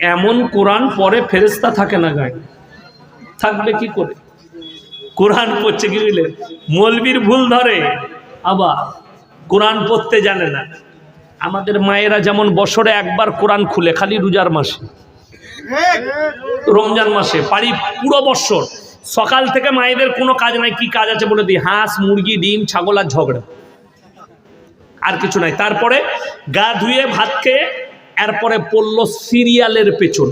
এমন কোরআন পরে ফেরেস্তা থাকে না গায়ে। থাকবে কি করে? কোরআন পড়ছে কি বুঝলে? মলবির ভুল ধরে। আবার কোরআন পড়তে জানে না। আমাদের মায়েরা যেমন বছরে একবার কোরআন খুলে, খালি রোজার মাসে। রমজান মাসে পারি পুরো বৎসর সকাল থেকে মায়েদের কোনো কাজ নাই, কি কাজ আছে বলে দিই? হাঁস, মুরগি, ডিম, ছাগল আর ঝগড়া। আর কিছু নাই। তারপরে গা ধুয়ে ভাত খেয়ে এরপরে পড়ল সিরিয়ালের পেছন।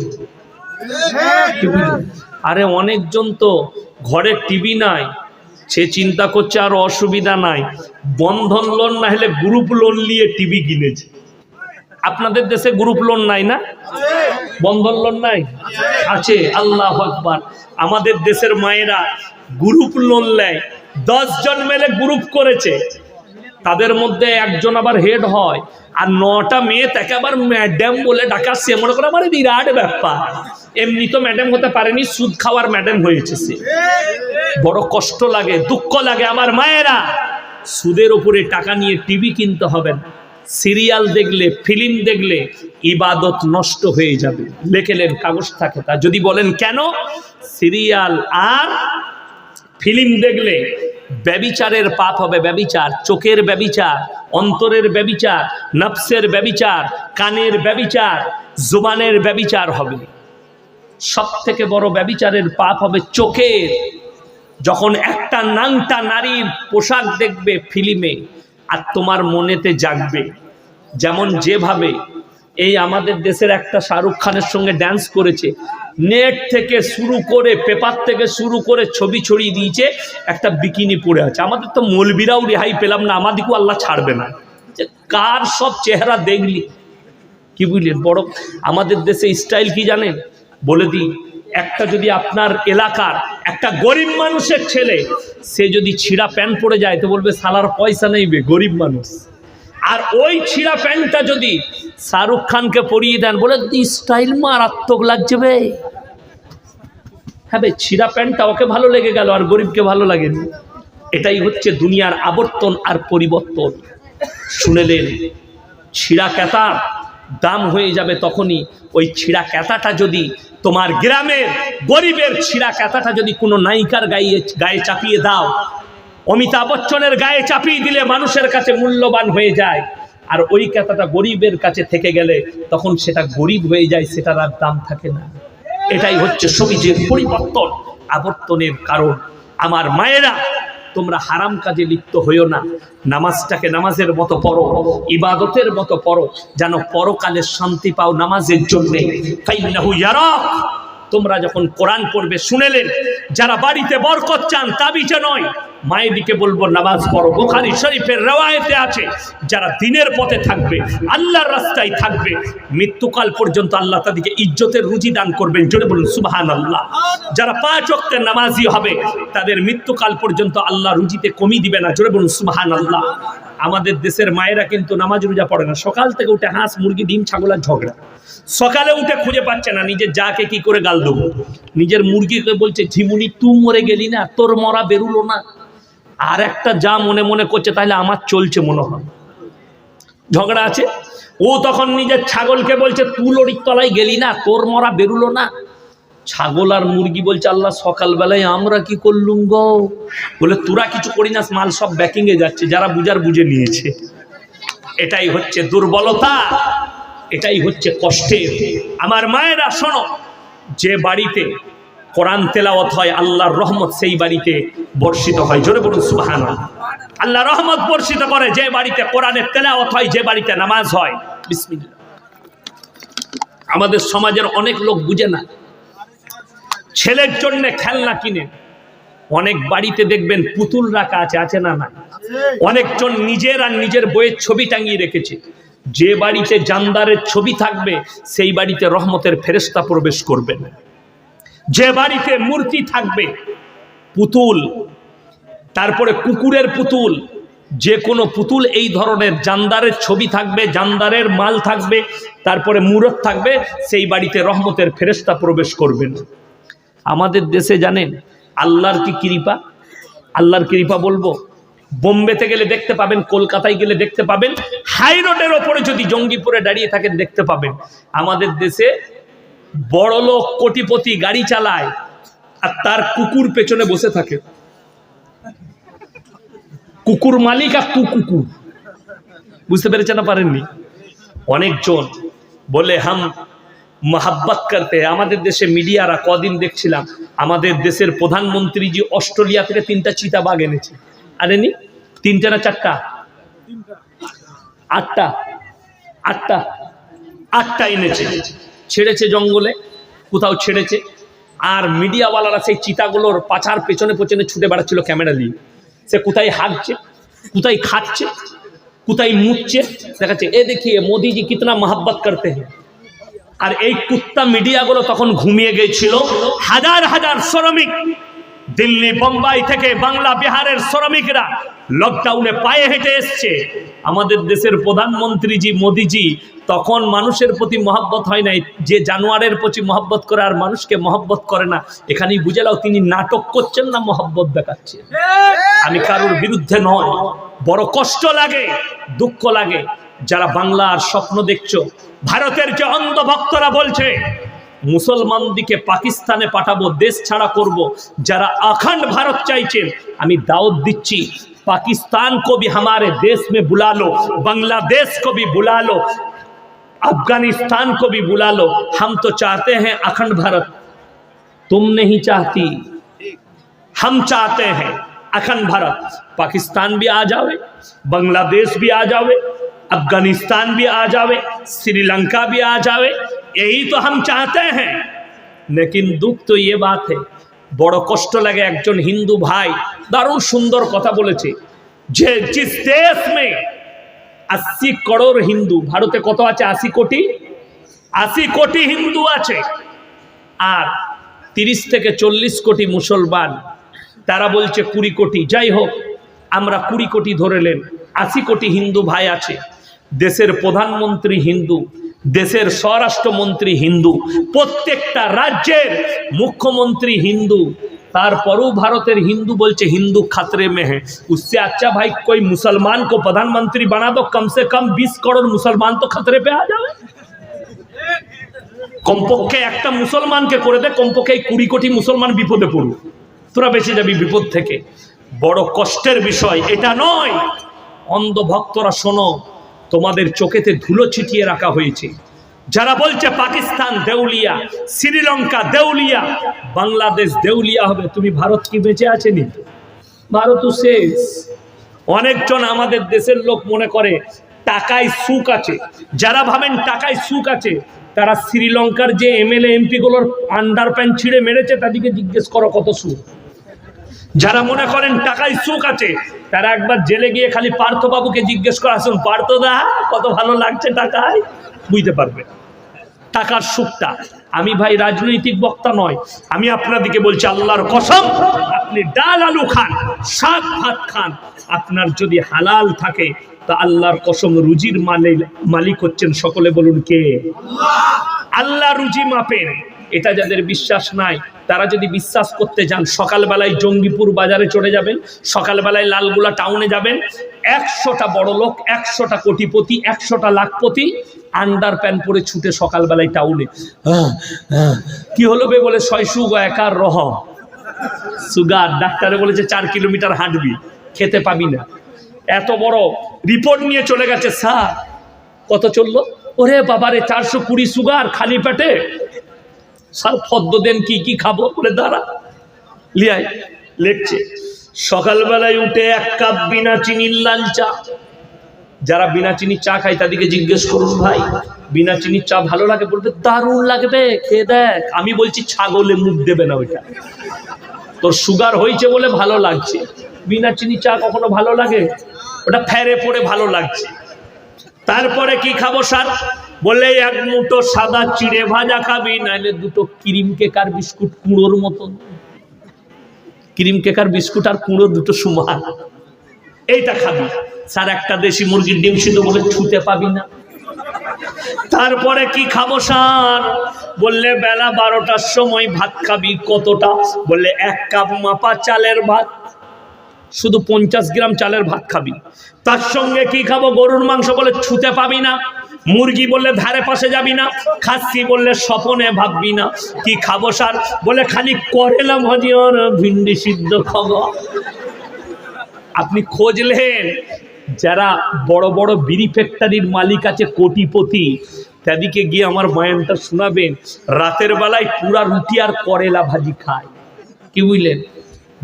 আরে অনেকজন তো ঘরে টিভি নাই, সে চিন্তা করছে আর অসুবিধা নাই। বন্ধন লোন না হলে গ্রুপ লোন নিয়ে টিভি কিনেছে। আপনাদের দেশে গ্রুপ লোন নাই না? বন্ধন লোন নাই? আছে, আল্লাহ আকবার। আমাদের দেশের মায়েরা গ্রুপ লোন নেয়। দশ জন মেলে গ্রুপ করেছে। তাদের মধ্যে একজন আবার হেড হয়। আর নটা মেয়ে তাকে আবার ম্যাডাম বলে ডাকা সে মনে করে আমার বিরাট ব্যাপার। এমনি তো ম্যাডাম হতে পারেনি, সুদ খাওয়ার ম্যাডাম হয়েছে সে। বড় কষ্ট লাগে, দুঃখ লাগে আমার মায়েরা। সুদের উপরে টাকা নিয়ে টিভি কিনতে হবে না। সিরিয়াল দেখলে ফিল্ম দেখলে ইবাদত নষ্ট হয়ে যাবে। লেখেলেন কাগজ থাকে তা। যদি বলেন কেন? সিরিয়াল আর ফিল্ম দেখলে ব্যবিচারের পাপ হবে ব্যবিচার, চোখের ব্যবিচার, অন্তরের ব্যবিচার, নফসের ব্যবিচার, কানের ব্যবিচার, জুবানের ব্যবিচার হবে। সব থেকে বড় ব্যবিচারের পাপ হবে চোখের। যখন একটা নাংটা নারীর পোশাক দেখবে ফিল্মে, আর তোমার মনেতে জাগবে, যেমন যেভাবে এই আমাদের দেশের একটা শাহরুখ খানের সঙ্গে ড্যান্স করেছে। নেট থেকে শুরু করে পেপার থেকে শুরু করে ছবি ছড়িয়ে দিয়েছে, একটা বিকিনি পড়ে আছে। আমাদের তো মলবিরাও রেহাই পেলাম না, আমাদেরকেও আল্লাহ ছাড়বে না। যে কার সব চেহারা দেখলি? কি বুঝলেন বড়, আমাদের দেশে স্টাইল কি জানেন? বলে দিই, একটা যদি আপনার এলাকার একটা গরিব মানুষের ছেলে, সে যদি ছিঁড়া প্যান্ট পরে যায়, তো বলবে, সালার পয়সা নেই বে, গরিব মানুষ। আর ওই ছিঁড়া প্যান্টটা যদি শাহরুখ খানকে পরিয়ে দেন, বলে স্টাইল মারাত্মক লাগছে বে। হ্যাঁ বে, ছিঁড়া প্যান্টটা ওকে ভালো লেগে গেল আর গরিবকে ভালো লাগেনি। এটাই হচ্ছে দুনিয়ার আবর্তন আর পরিবর্তন। শুনেলেন, ছিঁড়া ক্যাতার দাম হয়ে যাবে তখনই। ওই ছিঁড়া ক্যাতাটা যদি তোমার গ্রামের গরিবের ছিঁড়া ক্যাতাটা যদি কোনো নায়িকার গায়ে গায়ে চাপিয়ে দাও, অমিতাভ বচ্চনের গায়ে চাপিয়ে দিলে মানুষের কাছে মূল্যবান হয়ে যায়। আর ওই ক্যাতাটা গরিবের কাছে থেকে গেলে তখন সেটা গরিব হয়ে যায়, সেটার আর দাম থাকে না। এটাই হচ্ছে সবুজের পরিবর্তন, আবর্তনের কারণ। আমার মায়েরা, তোমরা হারাম কাজে লিপ্ত হইও না। নামাজটাকে নামাজের মতো পড়ো, ইবাদতের মতো পড়ো, যেন পরকালে শান্তি পাও নামাজের জন্যে। তোমরা যখন কোরআন পড়বে শুনেলেন, যারা বাড়িতে বরকত চান, তাবিজে নয়। মায়ের দিকে বলব, নামাজ পড়ো। বোখারি শরীফের রেওয়ায়েতে আছে, যারা দিনের পথে থাকবে, আল্লাহর রাস্তায় থাকবে, মৃত্যুকাল পর্যন্ত আল্লাহ তাদেরকে ইজ্জতের রুজি দান করবেন। জোরে বলুন সুবাহান আল্লাহ যারা পাঁচ অক্টের নামাজি হবে, তাদের মৃত্যুকাল পর্যন্ত আল্লাহ রুজিতে কমি দিবে না। জোরে বলুন সুবাহান আল্লাহ আমাদের দেশের মায়েরা কিন্তু নামাজ রোজা পড়ে না। সকাল থেকে উঠে হাঁস, মুরগি, ডিম, ছাগল আর ঝগড়া। সকালে উঠে খুঁজে পাচ্ছে না, নিজের যাকে কি করে গাল দেবো। নিজের মুরগিকে বলছে, ঝিমুনি তু মরে গেলি না, তোর মরা বেরুলো না। আর একটা যা মনে মনে করছে তাহলে আমার চলছে মনে হয়। ঝগড়া আছে? ও তখন নিজের ছাগলকে বলছে তুলড়ির তলায় গেলি না? তোর মরা বেরুলো না? ছাগল আর মুরগি বলছে, আল্লাহ, সকালবেলায় আমরা কি করলুম গো? বলে, তোরা কিছু করি না মাল সব ব্যাকিংয়ে যাচ্ছে, যারা বুঝার বুঝে নিয়েছে। এটাই হচ্ছে দুর্বলতা, এটাই হচ্ছে কষ্টের। আমার মায়েরা, শোনো, যে বাড়িতে কোরআন তেলাওয়াত হয়, আল্লাহর রহমত, সেই বাড়িতে বর্ষিত হয়। জোরে বলুন সুবহান আল্লাহ রহমত বর্ষিত করে যে বাড়িতে কোরআনের তেলাওয়াত হয়, যে বাড়িতে নামাজ হয়। বিসমিল্লাহ। আমাদের সমাজের অনেক লোক বুঝে না। ছেলের জন্য খেলনা কিনে। অনেক বাড়িতে দেখবেন পুতুল রাখা আছে আছে না না অনেকজন নিজের আর নিজের বইয়ের ছবি টাঙিয়ে রেখেছে। যে বাড়িতে জানদারের ছবি থাকবে, সেই বাড়িতে রহমতের ফেরেস্তা প্রবেশ করবে যে বাড়িতে মূর্তি থাকবে, পুতুল তারপরে কুকুরের পুতুল। যে কোনো পুতুল এই ধরনের, জানদারের ছবি থাকবে, জানদারের মাল থাকবে, তারপরে মূরত থাকবে, সেই বাড়িতে রহমতের ফেরেস্তা প্রবেশ করবেন। আমাদের দেশে জানেন, আল্লাহর কি কৃপা? আল্লাহর কৃপা বলব, বোম্বেতে গেলে দেখতে পাবেন, কলকাতায় গেলে দেখতে পাবেন, হাই রোডের ওপরে যদি জঙ্গিপুরে দাঁড়িয়ে থাকেন, দেখতে পাবেন। আমাদের দেশে বড় লোক কোটিপতি গাড়ি চালায় আর তার কুকুর পেছনে বসে থাকে। কুকুর মালিক আর তু কুকুর। বুঝতে পেরেছেন না পারেননি? অনেকজন বলে, হাম মহাব্বত করতে, আমাদের দেশে মিডিয়ারা কদিন দেখছিলাম, আমাদের দেশের প্রধানমন্ত্রী যে অস্ট্রেলিয়া থেকে তিনটা চিতা বাঘ এনেছে। আনেনি তিনটা না চারটা? আটটা। আটটা। আটটা এনেছে। ছেড়েছে জঙ্গলে, কোথাও ছেড়েছে। আর মিডিয়াওয়ালারা সেই চিতাগুলোর পাছার পেছনে পেছনে ছুটে বেড়াচ্ছিল ক্যামেরা নিয়ে সে কোথায় হাঁটছে, কোথায় খাচ্ছে, কোথায় মুচ্ছে দেখাচ্ছে, এ দেখিয়ে মোদিজি কিতনা মহাব্বত করতে হ্যাঁ আর এই কুত্তা মিডিয়াগুলো তখন ঘুমিয়ে গেছিল হাজার হাজার শ্রমিক। দিল্লি, বোম্বাই থেকে বাংলা বিহারের শ্রমিকরা লকডাউনে পায়ে হেঁটে এসছে। আমাদের দেশের প্রধানমন্ত্রীজি, মোদিজি, তখন মানুষের প্রতি মহব্বত হয় নাই। যে জানোয়ারের প্রতি মহব্বত করে আর মানুষকে মহব্বত করে না। এখানেই বুঝে নাও, তিনি নাটক করছেন না মহব্বত দেখাচ্ছেন। আমি কারোর বিরুদ্ধে নয়, বড় কষ্ট লাগে, দুঃখ লাগে। যারা বাংলার স্বপ্ন দেখছ, ভারতের যে অন্ধভক্তরা বলছে মুসলমান দিকে পাকিস্তানে পাঠাবো দেশ ছাড়া করব যারা अखंड भारत চাইছেন আমি দাওয়াত দিচ্ছি पाकिस्तान को भी हमारे देश में बुला लो बांग्लादेश को भी बुला लो अफगानिस्तान को भी बुला लो हम तो चाहते हैं अखंड भारत तुम नहीं चाहती हम चाहते हैं अखंड भारत पाकिस्तान भी आ जावे बांग्लादेश भी आ जावे अफगानिस्तान भी आ जावे श्रीलंका भी आ जावे यही तो हम चाहते हैं लेकिन दुख तो ये बात है বড় কষ্ট লাগে একজন হিন্দু ভাই দারুণ সুন্দর কথা বলেছে যে জিস দেশ মে আশি করোড় হিন্দু ভারতে কত আছে আশি কোটি আশি কোটি হিন্দু আছে আর তিরিশ থেকে চল্লিশ কোটি মুসলমান তারা বলছে কুড়ি কোটি যাই হোক আমরা কুড়ি কোটি ধরেলেন আশি কোটি হিন্দু ভাই আছে দেশের প্রধানমন্ত্রী হিন্দু দেশের স্বরাষ্ট্রমন্ত্রী হিন্দু প্রত্যেকটা রাজ্যের মুখ্যমন্ত্রী হিন্দু তারপরেও ভারতের হিন্দু বলছে হিন্দু खतरे में है उससे अच्छा भाई कोई मुसलमान को प्रधानमंत्री बना दो कम से कम 20 करोड़ मुसलमान तो खतरे पे आ जाए কমপক্ষে একটা মুসলমানকে করে দে কমপক্ষে এই কুড়ি কোটি মুসলমান বিপদে পড়বে তোরা বেঁচে যাবি বিপদ থেকে বড় কষ্টের বিষয় এটা নয় অন্ধ ভক্তরা শোনো তোমাদের চোখেতে ধুলো ছিটিয়ে রাখা হয়েছে। যারা বলছে পাকিস্তান দেউলিয়া, শ্রীলঙ্কা দেউলিয়া, বাংলাদেশ দেউলিয়া হবে, তুমি ভারত কি বেঁচে আছেনি ভারতও শেষ। অনেকজন আমাদের দেশের লোক মনে করে টাকায় সুখ আছে। যারা ভাবেন টাকায় সুখ আছে, তারা শ্রীলঙ্কার যে এমএলএ এমপি গুলোর আন্ডার প্যান্ট ছিঁড়ে মেরেছে, তাদেরকে জিজ্ঞেস করো কত সুখ। যারা মনে করেন টাকায় সুখ আছে তারা একবার জেলে গিয়ে খালি পার্থবাবুকে জিজ্ঞেস করে, আসুন পার্থদা, কত ভালো লাগছে টাকায়? বুঝতে পারবে। টাকার সুখটা। আমি ভাই রাজনৈতিক বক্তা নয়, আমি আপনাদেরকে বলছি আল্লাহর কসম, আপনি ডাল আলু খান, শাক ভাত খান, আপনার যদি হালাল থাকে, তা আল্লাহর কসম রুজির মালিক মালিক হচ্ছেন, সকলে বলুন কে? আল্লাহ রুজি মাপেন এটা যাদের বিশ্বাস নাই, তারা যদি বিশ্বাস করতে যান, সকালবেলায় জঙ্গিপুর বাজারে চলে যাবেন, সকালবেলায় লালগুলা টাউনে যাবেন, একশোটা বড় লোক, একশোটা কোটিপতি, একশোটা লাখপতি আন্ডার প্যান্ট পরে ছুটে সকালবেলায় টাউনে। কি হলো বে বলে শয়সু একার রহ। সুগার, ডাক্তারে বলেছে চার কিলোমিটার হাঁটবি, খেতে পাবি না। এত বড় রিপোর্ট নিয়ে চলে গেছে, স্যার। কত চলল? ওরে বাবারে, চারশো কুড়ি সুগার, খালি পেটে? ফদ্দ দেন কি কি খাব বলে দাঁড়া। লিয়াই, লেখছে, সকালবেলায় উঠে এক কাপ বিনা চিনির লাল চা। যারা বিনা চিনির চা খায় তাদেরকে জিজ্ঞেস করুন ভাই, বিনা চিনির চা ভালো লাগে বলবে দারুণ লাগবে, খেয়ে দেখ। আমি বলছি, ছাগলে মুখ দেবে না ওইটা। তোর সুগার হয়েছে বলে ভালো লাগছে। বিনা চিনি চা কখনো ভালো লাগে? ওটা ফেরে পড়ে ভালো লাগছে। তারপরে কি খাব, স্যার? বললে এক মুঠো সাদা চিড়ে ভাজা খাবি নাহলে দুটো ক্রিম কেকার বিস্কুট কুঁড়োর মতন। ক্রিম কেকার বিস্কুট আর কুড়ো দুটো সমান। এইটা খাবি। স্যার, একটা দেশি মুরগির ডিম সিদ্ধ বলে ছুতে পাবি না। তারপরে কি খাব, স্যার? বললে, বেলা বারোটার সময় ভাত খাবি, কতটা? বললে, এক কাপ মাপা চালের ভাত। শুধু পঞ্চাশ গ্রাম চালের ভাত খাবি। তার সঙ্গে কি খাব? গরুর মাংস বলে, ছুতে পাবি না। মুরগি বললে ধারে পাশে যাবি না, খাসি বললে স্বপনে ভাববি না। কি খাব সার? বলে খালি করেলা ভাজি আর ভিন্ডি সিদ্ধ খাব। আপনি খোঁজলেন, যারা বড় বড় বিড়ি ফ্যাক্টরির মালিক আছে কোটিপতি তাদিকে গিয়ে আমার বয়ানটা শোনাবেন, রাতের বেলায় পুরা রুটি আর করেলা ভাজি খায়। কি বুঝলেন?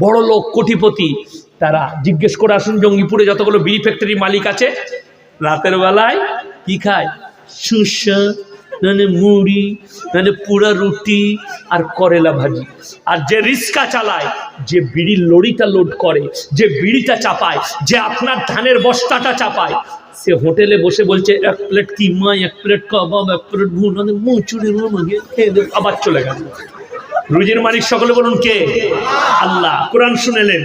বড় লোক, কোটিপতি, তারা জিজ্ঞেস করে আসুন জঙ্গিপুরে যতগুলো বিড়ি ফ্যাক্টরির মালিক আছে। রাতের বেলায় কি খায়? সুসা নাহলে মুড়ি, নাহলে পুরা রুটি আর করেলা ভাজি। আর যে রিক্সা চালায়, যে বিড়ির লড়িটা লোড করে, যে বিড়িটা চাপায়, যে আপনার ধানের বস্তাটা চাপায়, সে হোটেলে বসে বলছে, এক প্লেট কিমা, এক প্লেট কাবাব, এক প্লেট ভুন মুচুরি আবার চলে গেল। রুজির মালিক সকলে বলুন কে? আল্লাহ। কোরআন শুনেলেন।